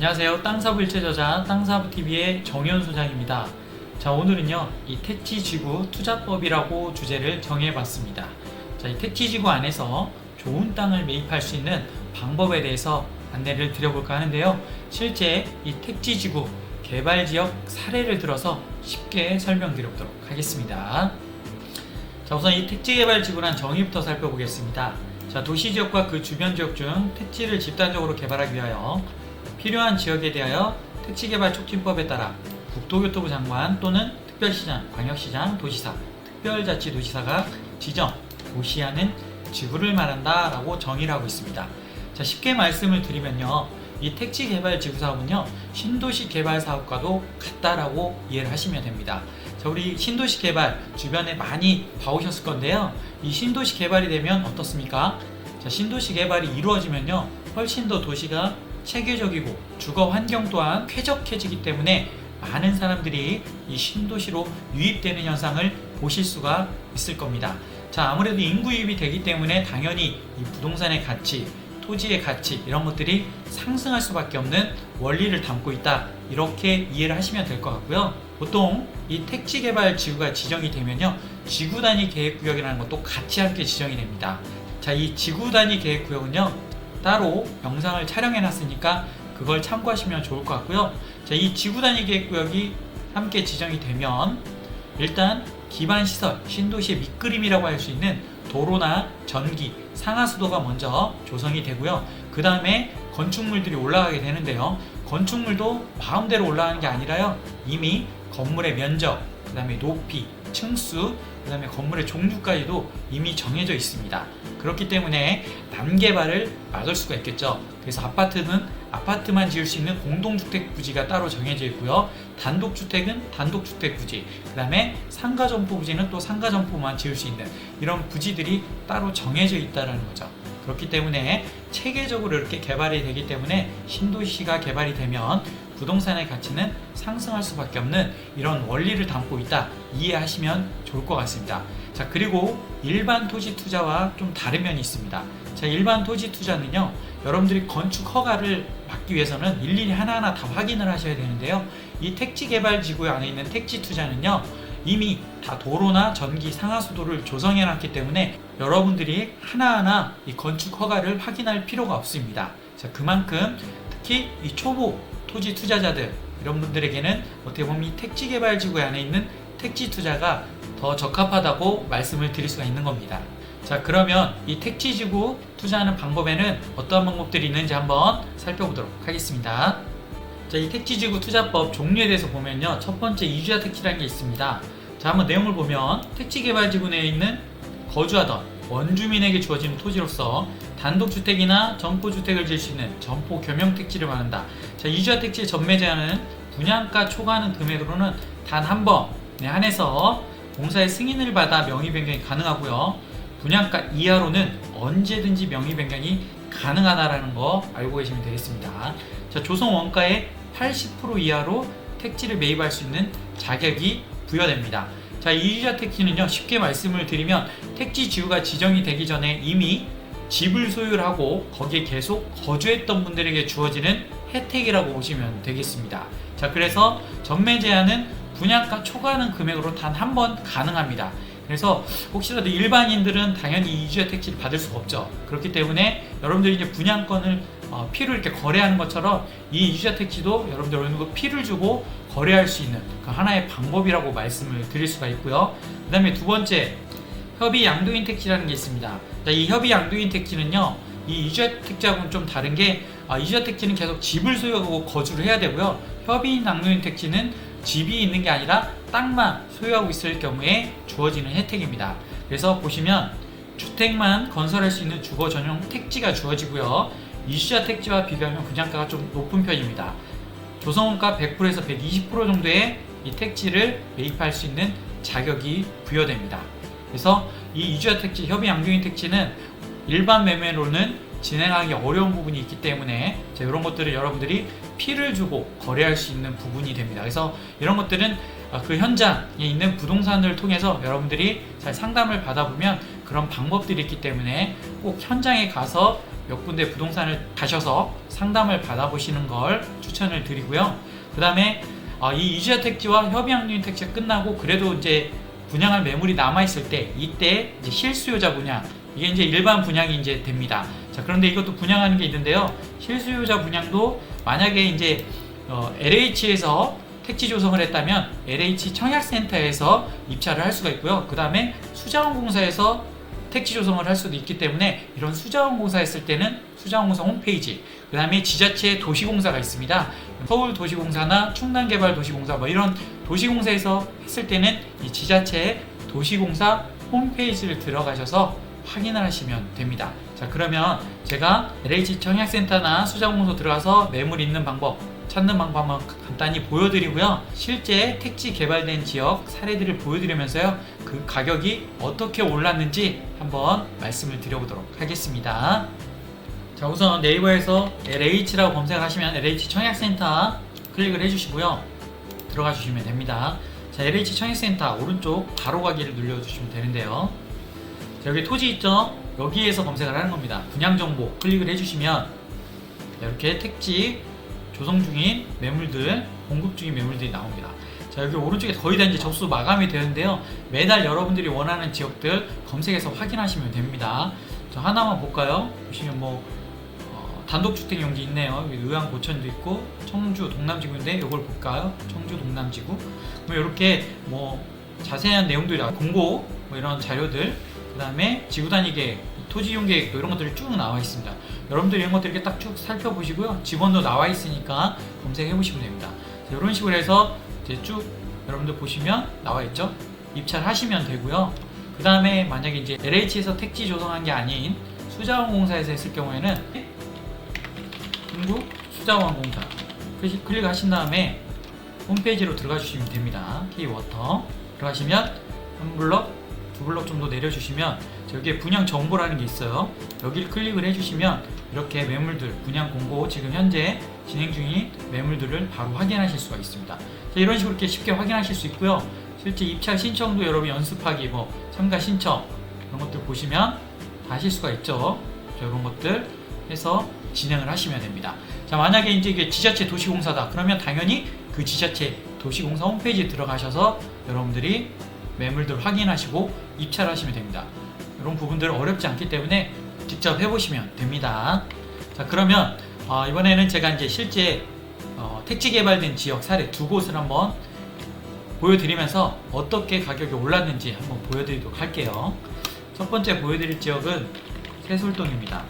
안녕하세요. 땅사부 일체 저자 땅사부TV의 정현 소장입니다. 자, 오늘은요, 이 택지 지구 투자법이라고 주제를 정해봤습니다. 자, 이 택지 지구 안에서 좋은 땅을 매입할 수 있는 방법에 대해서 안내를 드려볼까 하는데요. 실제 이 택지 지구 개발 지역 사례를 들어서 쉽게 설명드려보도록 하겠습니다. 자, 우선 이 택지 개발 지구란 정의부터 살펴보겠습니다. 자, 도시 지역과 그 주변 지역 중 택지를 집단적으로 개발하기 위하여 필요한 지역에 대하여 택지개발 촉진법에 따라 국토교토부 장관 또는 특별시장, 광역시장, 도시사, 특별자치도시사가 지정, 고시하는 지구를 말한다 라고 정의를 하고 있습니다. 자, 쉽게 말씀을 드리면요. 이 택지 개발 지구 사업은요. 신도시 개발 사업과도 같다라고 이해를 하시면 됩니다. 자, 우리 신도시 개발 주변에 많이 봐오셨을 건데요. 이 신도시 개발이 되면 어떻습니까? 자, 신도시 개발이 이루어지면요. 훨씬 더 도시가 체계적이고 주거 환경 또한 쾌적해지기 때문에 많은 사람들이 이 신도시로 유입되는 현상을 보실 수가 있을 겁니다. 자, 아무래도 인구 유입이 되기 때문에 당연히 이 부동산의 가치, 토지의 가치 이런 것들이 상승할 수밖에 없는 원리를 담고 있다. 이렇게 이해를 하시면 될 것 같고요. 보통 이 택지 개발 지구가 지정이 되면요. 지구 단위 계획 구역이라는 것도 같이 함께 지정이 됩니다. 자, 이 지구 단위 계획 구역은요. 따로 영상을 촬영해 놨으니까 그걸 참고하시면 좋을 것 같고요. 자, 이 지구 단위 계획 구역이 함께 지정이 되면 일단 기반 시설, 신도시의 밑그림이라고 할 수 있는 도로나 전기, 상하수도가 먼저 조성이 되고요. 그 다음에 건축물들이 올라가게 되는데요. 건축물도 마음대로 올라가는 게 아니라요. 이미 건물의 면적, 그 다음에 높이, 층수, 그 다음에 건물의 종류까지도 이미 정해져 있습니다. 그렇기 때문에 남개발을 막을 수가 있겠죠. 그래서 아파트는 아파트만 지을 수 있는 공동주택 부지가 따로 정해져 있고요. 단독주택은 단독주택 부지, 그 다음에 상가점포 부지는 또 상가점포만 지을 수 있는 이런 부지들이 따로 정해져 있다는 거죠. 그렇기 때문에 체계적으로 이렇게 개발이 되기 때문에 신도시가 개발이 되면 부동산의 가치는 상승할 수밖에 없는 이런 원리를 담고 있다 이해하시면 좋을 것 같습니다. 자 그리고 일반 토지 투자와 좀 다른 면이 있습니다. 자 일반 토지 투자는요 여러분들이 건축 허가를 받기 위해서는 일일이 하나하나 다 확인을 하셔야 되는데요. 이 택지 개발 지구 안에 있는 택지 투자는요 이미 다 도로나 전기 상하수도를 조성해 놨기 때문에 여러분들이 하나하나 이 건축 허가를 확인할 필요가 없습니다. 자 그만큼 특히 이 초보 토지 투자자들 이런 분들에게는 어떻게 보면 이 택지 개발 지구 안에 있는 택지 투자가 더 적합하다고 말씀을 드릴 수가 있는 겁니다. 자 그러면 이 택지 지구 투자하는 방법에는 어떠한 방법들이 있는지 한번 살펴보도록 하겠습니다. 자, 이 택지 지구 투자법 종류에 대해서 보면요. 첫 번째 이주자 택지라는 게 있습니다. 자, 한번 내용을 보면 택지 개발 지구 내에 있는 거주하던 원주민에게 주어지는 토지로서 단독주택이나 점포주택을 지을 수 있는 점포 겸용 택지를 말한다. 자, 이주자 택지의 전매 제한은 분양가 초과하는 금액으로는 단 한 번에 한해서 공사의 승인을 받아 명의 변경이 가능하고요. 분양가 이하로는 언제든지 명의 변경이 가능하다라는 거 알고 계시면 되겠습니다. 자, 조성 원가의 80% 이하로 택지를 매입할 수 있는 자격이 부여됩니다. 자, 이주자 택지는요, 쉽게 말씀을 드리면 택지 지구가 지정이 되기 전에 이미 집을 소유를 하고 거기에 계속 거주했던 분들에게 주어지는 혜택이라고 보시면 되겠습니다. 자, 그래서 전매 제한은 분양가 초과하는 금액으로 단 한 번 가능합니다. 그래서 혹시라도 일반인들은 당연히 이주자 택지를 받을 수가 없죠. 그렇기 때문에 여러분들이 이제 분양권을 어, 피를 이렇게 거래하는 것처럼 이 이주자 택지도 여러분들 어느 정도 피를 주고 거래할 수 있는 그 하나의 방법이라고 말씀을 드릴 수가 있고요. 그 다음에 두 번째, 협의 양도인 택지라는 게 있습니다. 자, 이 협의 양도인 택지는요, 이 이주자 택지하고는 좀 다른 게, 아, 이주자 택지는 계속 집을 소유하고 거주를 해야 되고요. 협의 양도인 택지는 집이 있는 게 아니라 땅만 소유하고 있을 경우에 주어지는 혜택입니다. 그래서 보시면 주택만 건설할 수 있는 주거 전용 택지가 주어지고요. 이주자 택지와 비교하면 분양가가 좀 높은 편입니다. 조성원가 100%에서 120% 정도의 이 택지를 매입할 수 있는 자격이 부여됩니다. 그래서 이 이주자 택지, 협의 양도인 택지는 일반 매매로는 진행하기 어려운 부분이 있기 때문에 이런 것들을 여러분들이 피를 주고 거래할 수 있는 부분이 됩니다. 그래서 이런 것들은 아, 그 현장에 있는 부동산을 통해서 여러분들이 잘 상담을 받아보면 그런 방법들이 있기 때문에 꼭 현장에 가서 몇 군데 부동산을 가셔서 상담을 받아보시는 걸 추천을 드리고요. 그 다음에 이 이주자 택지와 협의양도인 택지가 끝나고 그래도 이제 분양할 매물이 남아 있을 때 이때 이제 실수요자 분양 이게 이제 일반 분양이 이제 됩니다. 자 그런데 이것도 분양하는 게 있는데요. 실수요자 분양도 만약에 이제 어, LH에서 택지 조성을 했다면 LH 청약센터에서 입찰을 할 수가 있고요. 그 다음에 수자원공사에서 택지 조성을 할 수도 있기 때문에 이런 수자원공사 했을 때는 수자원공사 홈페이지 그 다음에 지자체 도시공사가 있습니다. 서울도시공사나 충남개발도시공사 뭐 이런 도시공사에서 했을 때는 이 지자체 도시공사 홈페이지를 들어가셔서 확인을 하시면 됩니다. 자 그러면 제가 LH 청약센터나 수자공소 들어가서 매물 있는 방법 찾는 방법 한번 간단히 보여드리고요. 실제 택지 개발된 지역 사례들을 보여드리면서요. 그 가격이 어떻게 올랐는지 한번 말씀을 드려보도록 하겠습니다. 자 우선 네이버에서 LH라고 검색하시면 LH 청약센터 클릭을 해주시고요. 들어가 주시면 됩니다. 자 LH 청약센터 오른쪽 바로 가기를 눌러주시면 되는데요. 자, 여기 토지 있죠? 여기에서 검색을 하는 겁니다. 분양 정보 클릭을 해주시면 이렇게 택지 조성 중인 매물들, 공급 중인 매물들이 나옵니다. 자, 여기 오른쪽에 거의 다 이제 접수 마감이 되는데요. 매달 여러분들이 원하는 지역들 검색해서 확인하시면 됩니다. 자, 하나만 볼까요? 보시면 뭐 어, 단독주택 용지 있네요. 여기 의왕 고천도 있고 청주 동남지구인데 이걸 볼까요? 청주 동남지구. 뭐 이렇게 뭐 자세한 내용들이 나와 공고 뭐 이런 자료들 그 다음에 지구단위 계획, 토지 이용 계획 이런 것들이 쭉 나와 있습니다. 여러분들 이런 것들 이렇게 딱 쭉 살펴보시고요. 지번도 나와 있으니까 검색해 보시면 됩니다. 자, 이런 식으로 해서 이제 쭉 여러분들 보시면 나와 있죠. 입찰하시면 되고요. 그 다음에 만약에 이제 LH에서 택지 조성한 게 아닌 수자원공사에서 했을 경우에는 중국 수자원공사 클릭- 클릭하신 다음에 홈페이지로 들어가 주시면 됩니다. K워터 들어가시면 한 블럭, 두 블럭 정도 내려주시면 여기에 분양 정보라는 게 있어요. 여기를 클릭을 해주시면 이렇게 매물들 분양 공고 지금 현재 진행 중인 매물들을 바로 확인하실 수가 있습니다. 자, 이런 식으로 이렇게 쉽게 확인하실 수 있고요. 실제 입찰 신청도 여러분 연습하기 뭐 참가 신청 이런 것들 보시면 다 하실 수가 있죠. 자, 이런 것들 해서 진행을 하시면 됩니다. 자 만약에 이제 이게 지자체 도시공사다 그러면 당연히 그 지자체 도시공사 홈페이지에 들어가셔서 여러분들이 매물들 확인하시고 입찰하시면 됩니다. 이런 부분들은 어렵지 않기 때문에 직접 해보시면 됩니다. 자 그러면 어, 이번에는 제가 이제 실제 어, 택지 개발된 지역 사례 두 곳을 한번 보여드리면서 어떻게 가격이 올랐는지 한번 보여드리도록 할게요. 첫 번째 보여드릴 지역은 세솔동입니다.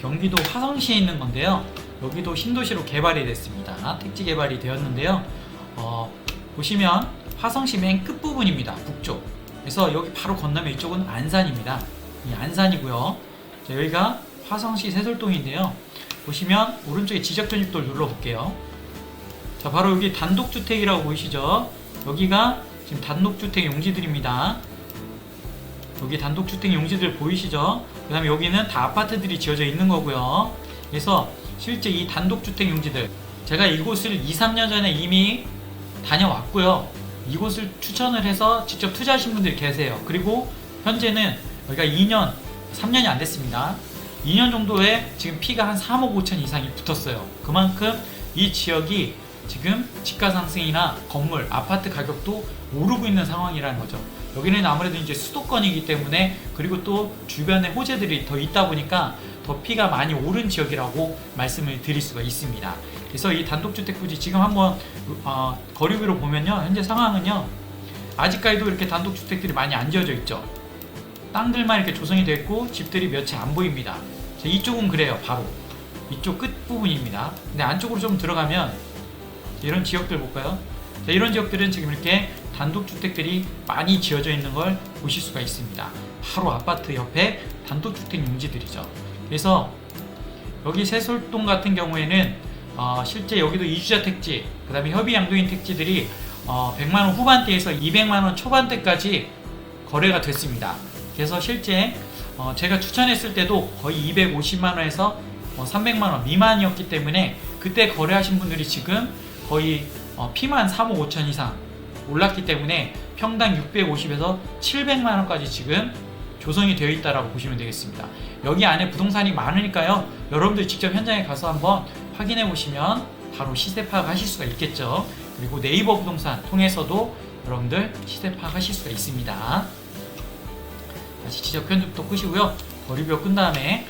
경기도 화성시에 있는 건데요. 여기도 신도시로 개발이 됐습니다. 택지 개발이 되었는데요. 어, 보시면 화성시 맨 끝부분입니다. 북쪽. 그래서 여기 바로 건너면 이쪽은 안산입니다. 이 안산이고요. 자, 여기가 화성시 세솔동인데요. 보시면 오른쪽에 지적 전입도를 눌러볼게요. 자, 바로 여기 단독주택이라고 보이시죠? 여기가 지금 단독주택 용지들입니다. 여기 단독주택 용지들 보이시죠? 그 다음에 여기는 다 아파트들이 지어져 있는 거고요. 그래서 실제 이 단독주택 용지들 제가 이곳을 2, 3년 전에 이미 다녀왔고요. 이곳을 추천을 해서 직접 투자하신 분들이 계세요. 그리고 현재는 여기가 2년, 3년이 안 됐습니다. 2년 정도에 지금 피가 한 3억 5천 이상이 붙었어요. 그만큼 이 지역이 지금 집가 상승이나 건물, 아파트 가격도 오르고 있는 상황이라는 거죠. 여기는 아무래도 이제 수도권이기 때문에 그리고 또 주변에 호재들이 더 있다 보니까 더 피가 많이 오른 지역이라고 말씀을 드릴 수가 있습니다. 그래서 이 단독주택 부지 지금 한번 어, 거리 위로 보면요 현재 상황은요 아직까지도 이렇게 단독주택들이 많이 안 지어져 있죠. 땅들만 이렇게 조성이 있고 집들이 몇 채 안 보입니다. 자, 이쪽은 그래요 바로 이쪽 끝 부분입니다. 근데 안쪽으로 좀 들어가면 이런 지역들 볼까요? 자, 이런 지역들은 지금 이렇게 단독주택들이 많이 지어져 있는 걸 보실 수가 있습니다. 바로 아파트 옆에 단독주택 용지들이죠. 그래서 여기 세솔동 같은 경우에는 어, 실제 여기도 이주자 택지, 그 다음에 협의 양도인 택지들이 어, 100만원 후반대에서 200만원 초반대까지 거래가 됐습니다. 그래서 실제 어, 제가 추천했을 때도 거의 250만원에서 300만원 미만이었기 때문에 그때 거래하신 분들이 지금 거의 어, 피만 3억 5천 이상 올랐기 때문에 평당 650에서 700만 원까지 지금 조성이 되어 있다라고 보시면 되겠습니다. 여기 안에 부동산이 많으니까요. 여러분들 직접 현장에 가서 한번 확인해 보시면 바로 시세 파악하실 수가 있겠죠. 그리고 네이버 부동산 통해서도 여러분들 시세 파악하실 수가 있습니다. 다시 지적 편집도 끄시고요. 거리표 끈 다음에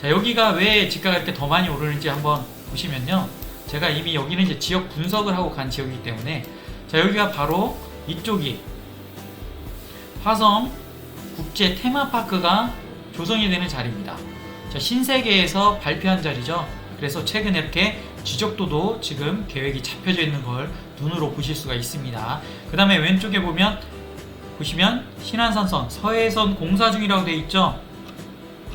자 여기가 왜 지가가 이렇게 더 많이 오르는지 한번 보시면요. 제가 이미 여기는 이제 지역 분석을 하고 간 지역이기 때문에 자 여기가 바로 이쪽이 화성 국제 테마파크가 조성이 되는 자리입니다. 자, 신세계에서 발표한 자리죠. 그래서 최근에 이렇게 지적도도 지금 계획이 잡혀져 있는 걸 눈으로 보실 수가 있습니다. 그 다음에 왼쪽에 보면 보시면 신안산선 서해선 공사 중이라고 되어 있죠.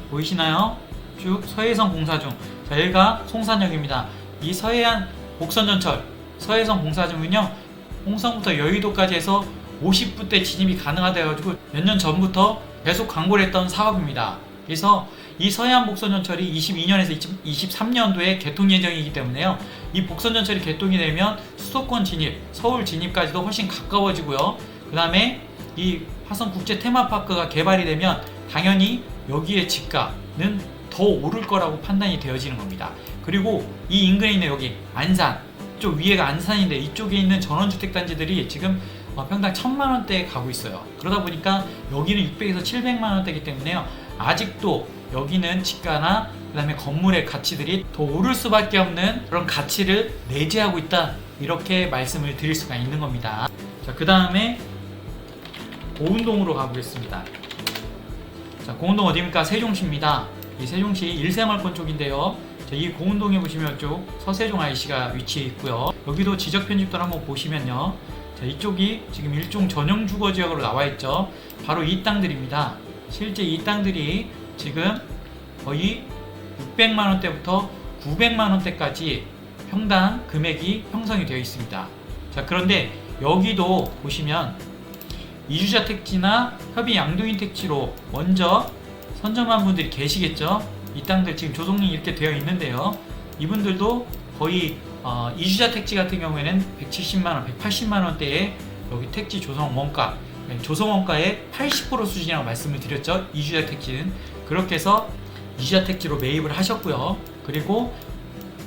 보이시나요? 쭉 서해선 공사 중. 자, 여기가 송산역입니다. 이 서해안 복선전철 서해선 공사 중은요. 홍성부터 여의도까지 해서 50분 대 진입이 가능하다가지고 몇 년 전부터 계속 광고를 했던 사업입니다. 그래서 이 서해안 복선전철이 22년에서 23년도에 개통 예정이기 때문에요. 이 복선전철이 개통이 되면 수도권 진입, 서울 진입까지도 훨씬 가까워지고요. 그 다음에 이 화성 국제 테마파크가 개발이 되면 당연히 여기에 집가는 더 오를 거라고 판단이 되어지는 겁니다. 그리고 이 인근에 있는 여기 안산, 쪽 위에가 안산인데 이쪽에 있는 전원주택 단지들이 지금 어, 평당 1000만 원대에 가고 있어요. 그러다 보니까 여기는 600에서 700만 원대이기 때문에요. 아직도 여기는 집가나 그다음에 건물의 가치들이 더 오를 수밖에 없는 그런 가치를 내재하고 있다. 이렇게 말씀을 드릴 수가 있는 겁니다. 자, 그 다음에 고운동으로 가보겠습니다. 자, 고운동 어디입니까? 세종시입니다. 이 세종시 일생활권 쪽인데요. 자, 이 고운동에 보시면 쪽 서세종 IC가 위치해 있고요. 여기도 지적 편집도 한번 보시면요. 자, 이쪽이 지금 일종 전용 주거 지역으로 나와 있죠. 바로 이 땅들입니다. 실제 이 땅들이 지금 거의 600만 원대부터 900만 원대까지 평당 금액이 형성이 되어 있습니다. 자, 그런데 여기도 보시면 이주자 택지나 협의 양도인 택지로 먼저 선점한 분들이 계시겠죠. 이 땅들 지금 조성이 이렇게 되어 있는데요. 이분들도 거의 어, 이주자 택지 같은 경우에는 170만 원, 180만 원대의 여기 택지 조성 원가, 네, 조성 원가의 80% 수준이라고 말씀을 드렸죠. 이주자 택지는 그렇게 해서 이주자 택지로 매입을 하셨고요. 그리고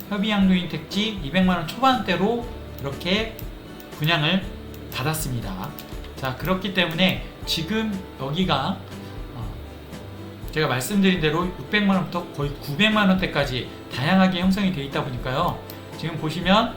협의 양도인 택지 200만 원 초반대로 이렇게 분양을 받았습니다. 자 그렇기 때문에 지금 여기가 어, 제가 말씀드린 대로 600만 원부터 거의 900만 원대까지 다양하게 형성이 되어 있다 보니까요. 지금 보시면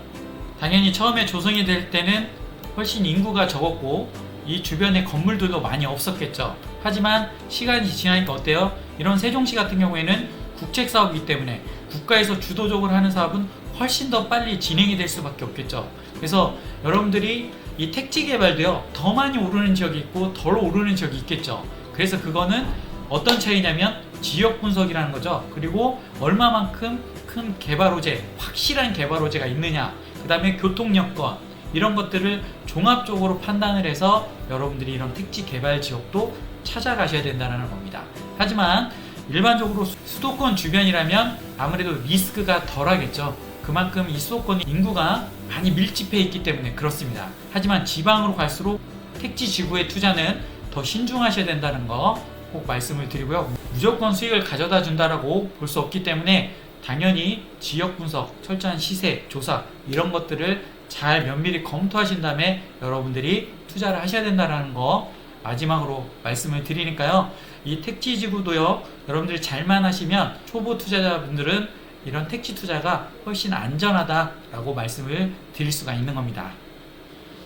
당연히 처음에 조성이 될 때는 훨씬 인구가 적었고 이 주변에 건물들도 많이 없었겠죠. 하지만 시간이 지나니까 어때요? 이런 세종시 같은 경우에는 국책 사업이기 때문에 국가에서 주도적으로 하는 사업은 훨씬 더 빨리 진행이 될 수밖에 없겠죠. 그래서 여러분들이 이 택지 개발도요 더 많이 오르는 지역이 있고 덜 오르는 지역이 있겠죠. 그래서 그거는 어떤 차이냐면 지역 분석이라는 거죠. 그리고 얼마만큼 큰 개발 호재, 확실한 개발 호재가 있느냐, 그 다음에 교통 여건 이런 것들을 종합적으로 판단을 해서 여러분들이 이런 택지 개발 지역도 찾아가셔야 된다는 겁니다. 하지만 일반적으로 수도권 주변이라면 아무래도 리스크가 덜하겠죠. 그만큼 이 수도권 인구가 많이 밀집해 있기 때문에 그렇습니다. 하지만 지방으로 갈수록 택지 지구의 투자는 더 신중하셔야 된다는 거 꼭 말씀을 드리고요. 무조건 수익을 가져다 준다라고 볼 수 없기 때문에 당연히 지역 분석, 철저한 시세, 조사 이런 것들을 잘 면밀히 검토하신 다음에 여러분들이 투자를 하셔야 된다는 거 마지막으로 말씀을 드리니까요. 이 택지 지구도요. 여러분들이 잘만 하시면 초보 투자자분들은 이런 택지 투자가 훨씬 안전하다라고 말씀을 드릴 수가 있는 겁니다.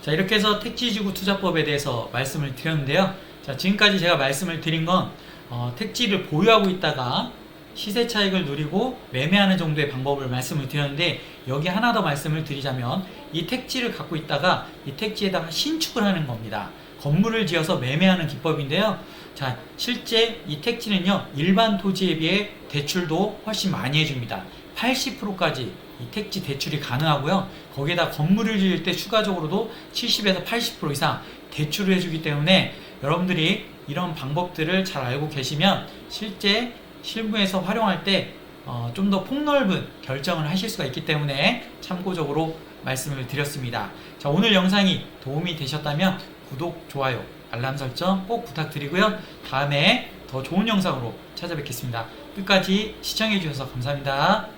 자, 이렇게 해서 택지 지구 투자법에 대해서 말씀을 드렸는데요. 자, 지금까지 제가 말씀을 드린 건 어, 택지를 보유하고 있다가 시세 차익을 누리고 매매하는 정도의 방법을 말씀을 드렸는데 여기 하나 더 말씀을 드리자면 이 택지를 갖고 있다가 이 택지에다가 신축을 하는 겁니다. 건물을 지어서 매매하는 기법인데요. 자, 실제 이 택지는요, 일반 토지에 비해 대출도 훨씬 많이 해줍니다. 80%까지 이 택지 대출이 가능하고요. 거기에다 건물을 지을 때 추가적으로도 70에서 80% 이상 대출을 해주기 때문에 여러분들이 이런 방법들을 잘 알고 계시면 실제 실무에서 활용할 때 어, 좀 더 폭넓은 결정을 하실 수가 있기 때문에 참고적으로 말씀을 드렸습니다. 자, 오늘 영상이 도움이 되셨다면 구독, 좋아요, 알람 설정 꼭 부탁드리고요. 다음에 더 좋은 영상으로 찾아뵙겠습니다. 끝까지 시청해주셔서 감사합니다.